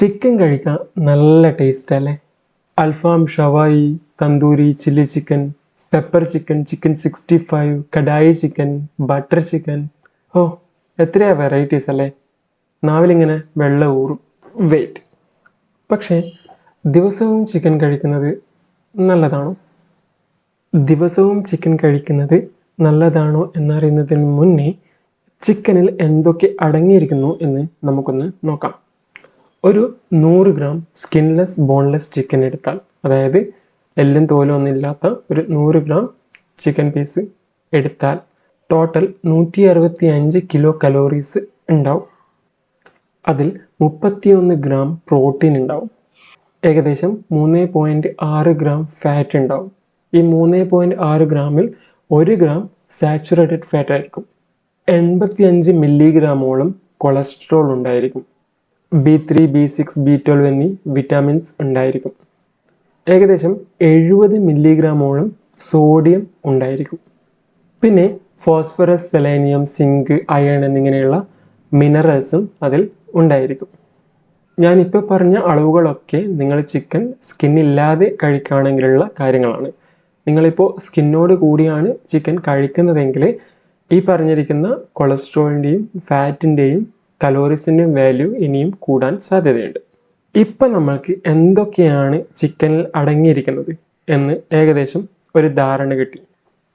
Chicken കഴിക്കാൻ നല്ല taste അല്ലേ? അൽഫാം ഷവായി tandoori chilli chicken pepper chicken chicken sixty five kadai chicken butter chicken ഓ എത്രയാ വെറൈറ്റീസ് അല്ലേ? നാവിലിങ്ങനെ വെള്ള ഊറും. വെയിറ്റ് പക്ഷേ ദിവസവും ചിക്കൻ കഴിക്കുന്നത് നല്ലതാണോ? ദിവസവും ചിക്കൻ കഴിക്കുന്നത് നല്ലതാണോ എന്നറിയുന്നതിന് മുന്നേ ചിക്കനിൽ എന്തൊക്കെ അടങ്ങിയിരിക്കുന്നു എന്ന് നമുക്കൊന്ന് നോക്കാം. ഒരു നൂറ് ഗ്രാം സ്കിൻലെസ് ബോൺലെസ് ചിക്കൻ എടുത്താൽ അതായത് എല്ലും തോലും ഒരു നൂറ് ഗ്രാം ചിക്കൻ പീസ് എടുത്താൽ ടോട്ടൽ നൂറ്റി അറുപത്തി അഞ്ച് കിലോ കലോറീസ് ഉണ്ടാവും. അതിൽ മുപ്പത്തിയൊന്ന് ഗ്രാം പ്രോട്ടീൻ ഉണ്ടാവും. ഏകദേശം മൂന്ന് പോയിന്റ് ആറ് ഗ്രാം ഫാറ്റ് ഉണ്ടാവും. ഈ മൂന്ന് പോയിന്റ് ആറ് ഗ്രാമിൽ ഒരു ഗ്രാം സാച്ചുറേറ്റഡ് ഫാറ്റ് ആയിരിക്കും. എൺപത്തി അഞ്ച് മില്ലിഗ്രാമോളം കൊളസ്ട്രോൾ ഉണ്ടായിരിക്കും. B three B six B twelve എന്നീ വിറ്റാമിൻസ് ഉണ്ടായിരിക്കും. ഏകദേശം എഴുപത് മില്ലിഗ്രാമോളം സോഡിയം ഉണ്ടായിരിക്കും. പിന്നെ ഫോസ്ഫറസ് സെലേനിയം സിങ്ക് അയൺ എന്നിങ്ങനെയുള്ള മിനറൽസും അതിൽ ഉണ്ടായിരിക്കും. ഞാനിപ്പോൾ പറഞ്ഞ അളവുകളൊക്കെ നിങ്ങൾ ചിക്കൻ സ്കിന്നില്ലാതെ കഴിക്കുകയാണെങ്കിലുള്ള കാര്യങ്ങളാണ്. നിങ്ങളിപ്പോൾ സ്കിന്നോട് കൂടിയാണ് ചിക്കൻ കഴിക്കുന്നതെങ്കിൽ ഈ പറഞ്ഞിരിക്കുന്ന കൊളസ്ട്രോളിന്റെയും ഫാറ്റിന്റെയും കലോറീസിന്റെയും വാല്യൂ ഇനിയും കൂടാൻ സാധ്യതയുണ്ട്. ഇപ്പം നമ്മൾക്ക് എന്തൊക്കെയാണ് ചിക്കനിൽ അടങ്ങിയിരിക്കുന്നത് എന്ന് ഏകദേശം ഒരു ധാരണ കിട്ടി.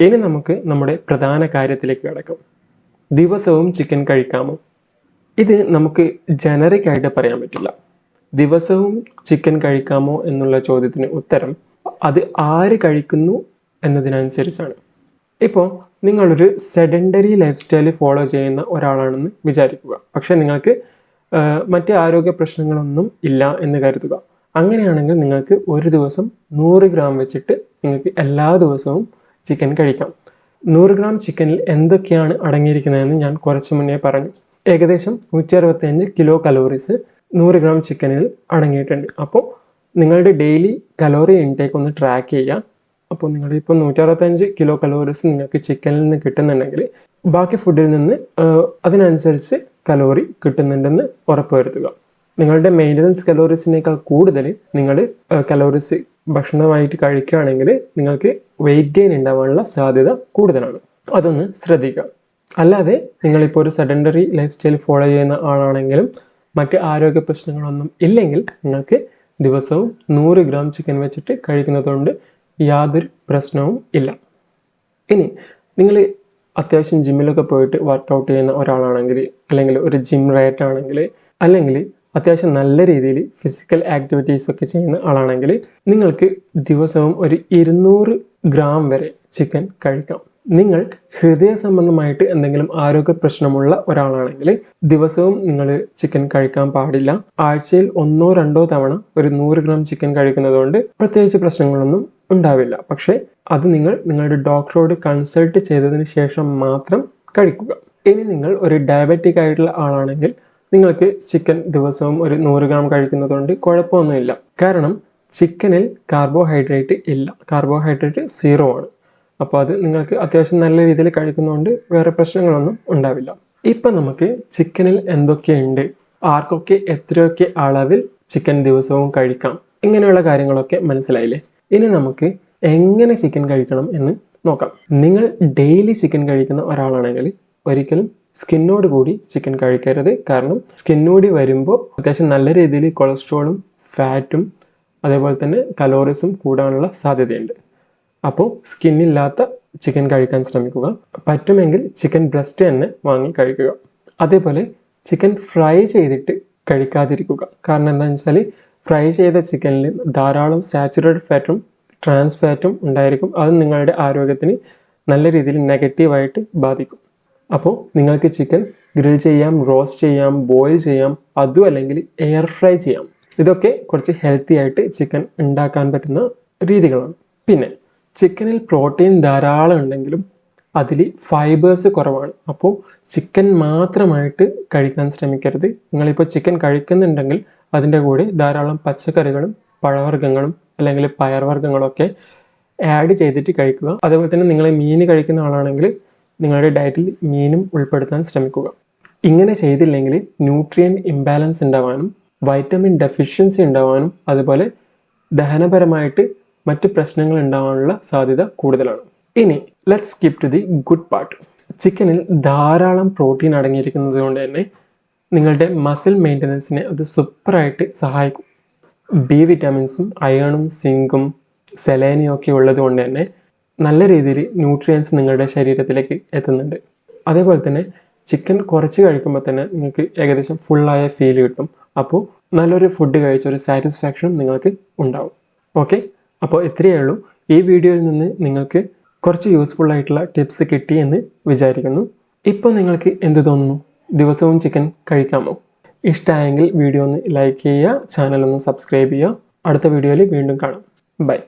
ഇനി നമുക്ക് നമ്മുടെ പ്രധാന കാര്യത്തിലേക്ക് കിടക്കാം. ദിവസവും ചിക്കൻ കഴിക്കാമോ? ഇത് നമുക്ക് ജനറിക് ആയിട്ട് പറയാൻ പറ്റില്ല. ദിവസവും ചിക്കൻ കഴിക്കാമോ എന്നുള്ള ചോദ്യത്തിന് ഉത്തരം അത് ആര് കഴിക്കുന്നു എന്നതിനനുസരിച്ചാണ്. ഇപ്പോൾ നിങ്ങളൊരു സെഡൻഡറി ലൈഫ് സ്റ്റൈൽ ഫോളോ ചെയ്യുന്ന ഒരാളാണെന്ന് വിചാരിക്കുക. പക്ഷേ നിങ്ങൾക്ക് മറ്റ് ആരോഗ്യ പ്രശ്നങ്ങളൊന്നും ഇല്ല എന്ന് കരുതുക. അങ്ങനെയാണെങ്കിൽ നിങ്ങൾക്ക് ഒരു ദിവസം നൂറ് ഗ്രാം വെച്ചിട്ട് നിങ്ങൾക്ക് എല്ലാ ദിവസവും ചിക്കൻ കഴിക്കാം. നൂറ് ഗ്രാം ചിക്കനിൽ എന്തൊക്കെയാണ് അടങ്ങിയിരിക്കുന്നതെന്ന് ഞാൻ കുറച്ച് മുന്നേ പറഞ്ഞു. ഏകദേശം നൂറ്റി അറുപത്തിയഞ്ച് കിലോ കലോറീസ് നൂറ് ഗ്രാം ചിക്കനിൽ അടങ്ങിയിട്ടുണ്ട്. അപ്പോൾ നിങ്ങളുടെ ഡെയിലി കലോറി ഇൻടേക്ക് ഒന്ന് ട്രാക്ക് ചെയ്യുക. അപ്പോൾ നിങ്ങൾ ഇപ്പോൾ നൂറ്ററുപത്തഞ്ച് കിലോ കലോറീസ് നിങ്ങൾക്ക് ചിക്കനിൽ നിന്ന് കിട്ടുന്നുണ്ടെങ്കിൽ ബാക്കി ഫുഡിൽ നിന്ന് അതിനനുസരിച്ച് കലോറി കിട്ടുന്നുണ്ടെന്ന് ഉറപ്പുവരുത്തുക. നിങ്ങളുടെ മെയിന്റനൻസ് കലോറീസിനേക്കാൾ കൂടുതൽ നിങ്ങൾ കലോറീസ് ഭക്ഷണമായിട്ട് കഴിക്കുകയാണെങ്കിൽ നിങ്ങൾക്ക് വെയിറ്റ് ഗെയിൻ ഉണ്ടാവാനുള്ള സാധ്യത കൂടുതലാണ്. അതൊന്ന് ശ്രദ്ധിക്കുക. അല്ലാതെ നിങ്ങളിപ്പോൾ ഒരു സെഡൻഡറി ലൈഫ് സ്റ്റൈൽ ഫോളോ ചെയ്യുന്ന ആളാണെങ്കിലും മറ്റ് ആരോഗ്യ പ്രശ്നങ്ങളൊന്നും ഇല്ലെങ്കിൽ നിങ്ങൾക്ക് ദിവസവും നൂറ് ഗ്രാം ചിക്കൻ വെച്ചിട്ട് കഴിക്കുന്നതുകൊണ്ട് യാതൊരു പ്രശ്നവും ഇല്ല. ഇനി നിങ്ങൾ അത്യാവശ്യം ജിമ്മിലൊക്കെ പോയിട്ട് വർക്കൗട്ട് ചെയ്യുന്ന ഒരാളാണെങ്കിൽ അല്ലെങ്കിൽ ഒരു ജിം റേറ്റ് ആണെങ്കിൽ അല്ലെങ്കിൽ അത്യാവശ്യം നല്ല രീതിയിൽ ഫിസിക്കൽ ആക്ടിവിറ്റീസ് ഒക്കെ ചെയ്യുന്ന ആളാണെങ്കിൽ നിങ്ങൾക്ക് ദിവസവും ഒരു ഇരുന്നൂറ് ഗ്രാം വരെ ചിക്കൻ കഴിക്കാം. നിങ്ങൾ ഹൃദയ സംബന്ധമായിട്ട് എന്തെങ്കിലും ആരോഗ്യ പ്രശ്നമുള്ള ഒരാളാണെങ്കിൽ ദിവസവും നിങ്ങൾ ചിക്കൻ കഴിക്കാൻ പാടില്ല. ആഴ്ചയിൽ ഒന്നോ രണ്ടോ തവണ ഒരു നൂറ് ഗ്രാം ചിക്കൻ കഴിക്കുന്നതുകൊണ്ട് പ്രത്യേകിച്ച് പ്രശ്നങ്ങളൊന്നും ഉണ്ടാവില്ല. പക്ഷേ അത് നിങ്ങൾ നിങ്ങളുടെ ഡോക്ടറോട് കൺസൾട്ട് ചെയ്തതിന് ശേഷം മാത്രം കഴിക്കുക. ഇനി നിങ്ങൾ ഒരു ഡയബറ്റിക് ആയിട്ടുള്ള ആളാണെങ്കിൽ നിങ്ങൾക്ക് ചിക്കൻ ദിവസവും ഒരു നൂറ് ഗ്രാം കഴിക്കുന്നതുകൊണ്ട് കുഴപ്പമൊന്നുമില്ല. കാരണം ചിക്കനിൽ കാർബോഹൈഡ്രേറ്റ് ഇല്ല. കാർബോഹൈഡ്രേറ്റ് സീറോ ആണ്. അപ്പോൾ അത് നിങ്ങൾക്ക് അത്യാവശ്യം നല്ല രീതിയിൽ കഴിക്കുന്നതുകൊണ്ട് വേറെ പ്രശ്നങ്ങളൊന്നും ഉണ്ടാവില്ല. ഇപ്പം നമുക്ക് ചിക്കനിൽ എന്തൊക്കെയുണ്ട്? ആർക്കൊക്കെ എത്രയൊക്കെ അളവിൽ ചിക്കൻ ദിവസവും കഴിക്കാം? ഇങ്ങനെയുള്ള കാര്യങ്ങളൊക്കെ മനസ്സിലായില്ലേ? ഇനി നമുക്ക് എങ്ങനെ ചിക്കൻ കഴിക്കണം എന്ന് നോക്കാം. നിങ്ങൾ ഡെയിലി ചിക്കൻ കഴിക്കുന്ന ഒരാളാണെങ്കിൽ ഒരിക്കലും സ്കിന്നോട് കൂടി ചിക്കൻ കഴിക്കരുത്. കാരണം സ്കിന്നോടി വരുമ്പോൾ അത്യാവശ്യം നല്ല രീതിയിൽ കൊളസ്ട്രോളും ഫാറ്റും അതേപോലെ തന്നെ കലോറീസും കൂടാനുള്ള സാധ്യതയുണ്ട്. അപ്പോൾ സ്കിന്നില്ലാത്ത ചിക്കൻ കഴിക്കാൻ ശ്രമിക്കുക. പറ്റുമെങ്കിൽ ചിക്കൻ ബ്രസ്റ്റ് തന്നെ വാങ്ങി കഴിക്കുക. അതേപോലെ ചിക്കൻ ഫ്രൈ ചെയ്തിട്ട് കഴിക്കാതിരിക്കുക. കാരണം എന്താണെന്ന് വെച്ചാൽ ഫ്രൈ ചെയ്ത ചിക്കനിൽ ധാരാളം സാച്ചുറേറ്റഡ് ഫാറ്റും ട്രാൻസ് ഫാറ്റും ഉണ്ടായിരിക്കും. അത് നിങ്ങളുടെ ആരോഗ്യത്തിന് നല്ല രീതിയിൽ നെഗറ്റീവായിട്ട് ബാധിക്കും. അപ്പോൾ നിങ്ങൾക്ക് ചിക്കൻ ഗ്രിൽ ചെയ്യാം റോസ്റ്റ് ചെയ്യാം ബോയിൽ ചെയ്യാം അതും അല്ലെങ്കിൽ എയർ ഫ്രൈ ചെയ്യാം. ഇതൊക്കെ കുറച്ച് ഹെൽത്തി ആയിട്ട് ചിക്കൻ ഉണ്ടാക്കാൻ പറ്റുന്ന രീതികളാണ്. പിന്നെ ചിക്കനിൽ പ്രോട്ടീൻ ധാരാളം ഉണ്ടെങ്കിലും അതിൽ ഫൈബേഴ്സ് കുറവാണ്. അപ്പോൾ ചിക്കൻ മാത്രമായിട്ട് കഴിക്കാൻ ശ്രമിക്കരുത്. നിങ്ങളിപ്പോൾ ചിക്കൻ കഴിക്കുന്നുണ്ടെങ്കിൽ അതിന്റെ കൂടെ ധാരാളം പച്ചക്കറികളും പഴവർഗങ്ങളും അല്ലെങ്കിൽ പയർവർഗങ്ങളൊക്കെ ആഡ് ചെയ്തിട്ട് കഴിക്കുക. അതേപോലെ തന്നെ നിങ്ങൾ മീൻ കഴിക്കുന്ന ആളാണെങ്കിൽ നിങ്ങളുടെ ഡയറ്റിൽ മീനും ഉൾപ്പെടുത്താൻ ശ്രമിക്കുക. ഇങ്ങനെ ചെയ്തില്ലെങ്കിൽ ന്യൂട്രിയൻ ഇംബാലൻസ് ഉണ്ടാവാനും വൈറ്റമിൻ ഡെഫിഷ്യൻസി ഉണ്ടാവാനും അതുപോലെ ദഹനപരമായിട്ട് മറ്റ് പ്രശ്നങ്ങൾ ഉണ്ടാവാനുള്ള സാധ്യത കൂടുതലാണ്. ഇനി let skip to the good part ചിക്കനിൽ ധാരാളം പ്രോട്ടീൻ അടങ്ങിയിരിക്കുന്നത് കൊണ്ട് തന്നെ നിങ്ങളുടെ മസിൽ മെയിന്റനൻസിനെ അത് സൂപ്പറായിട്ട് സഹായിക്കും. ബി വിറ്റാമിൻസും അയണും സിങ്കും സെലേനിയും ഒക്കെ ഉള്ളത് കൊണ്ട് തന്നെ നല്ല രീതിയിൽ ന്യൂട്രിയൻസ് നിങ്ങളുടെ ശരീരത്തിലേക്ക് എത്തുന്നുണ്ട്. അതേപോലെ തന്നെ ചിക്കൻ കുറച്ച് കഴിക്കുമ്പോൾ തന്നെ നിങ്ങൾക്ക് ഏകദേശം ഫുള്ളായ ഫീൽ കിട്ടും. അപ്പോൾ നല്ലൊരു ഫുഡ് കഴിച്ച ഒരു സാറ്റിസ്ഫാക്ഷനും നിങ്ങൾക്ക് ഉണ്ടാവും. ഓക്കെ അപ്പോൾ ഇത്രയേ ഉള്ളൂ. ഈ വീഡിയോയിൽ നിന്ന് നിങ്ങൾക്ക് കുറച്ച് യൂസ്ഫുൾ ആയിട്ടുള്ള ടിപ്സ് കിട്ടി എന്ന് വിചാരിക്കുന്നു. ഇപ്പോൾ നിങ്ങൾക്ക് എന്ത് തോന്നുന്നു? ദിവസവും ചിക്കൻ കഴിക്കാമോ? ഇഷ്ടമായെങ്കിൽ വീഡിയോ ഒന്ന് ലൈക്ക് ചെയ്യുക ചാനൽ ഒന്ന് സബ്സ്ക്രൈബ് ചെയ്യുക. അടുത്ത വീഡിയോയിൽ വീണ്ടും കാണാം. ബൈ